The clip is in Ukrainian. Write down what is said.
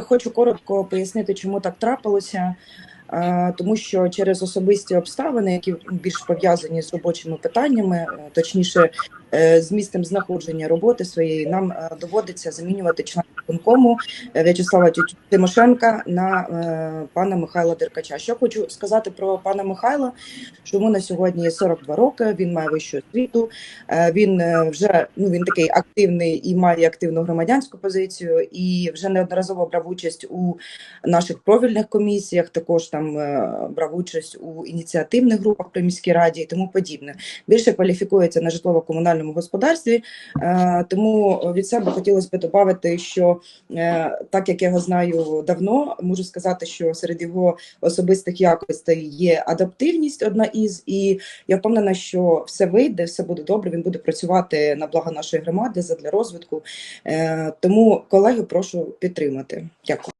Хочу коротко пояснити, чому так трапилося. Е, Тому що через особисті обставини, які більш пов'язані з робочими питаннями, е, точніше з місцем знаходження роботи своєї, нам е, доводиться замінювати члена виконкому е, В'ячеслава Тимошенка на е, пана Михайла Деркача. Що хочу сказати про пана Михайла, що йому на сьогодні є 42 роки. Він має вищу освіту. Е, Він е, вже ну він такий активний і має активну громадянську позицію, і вже неодноразово брав участь у наших профільних комісіях. Також там е, брав участь у ініціативних групах при міській раді і тому подібне. Більше кваліфікується на житлово-комунальному господарстві. Е, Тому від себе хотілося б додати, що е, так як я його знаю давно, можу сказати, що серед його особистих якостей є адаптивність, одна із, і я впевнена, що все вийде, все буде добре. Він буде працювати на благо нашої громади задля розвитку. Е, Тому колеги прошу підтримати. Дякую.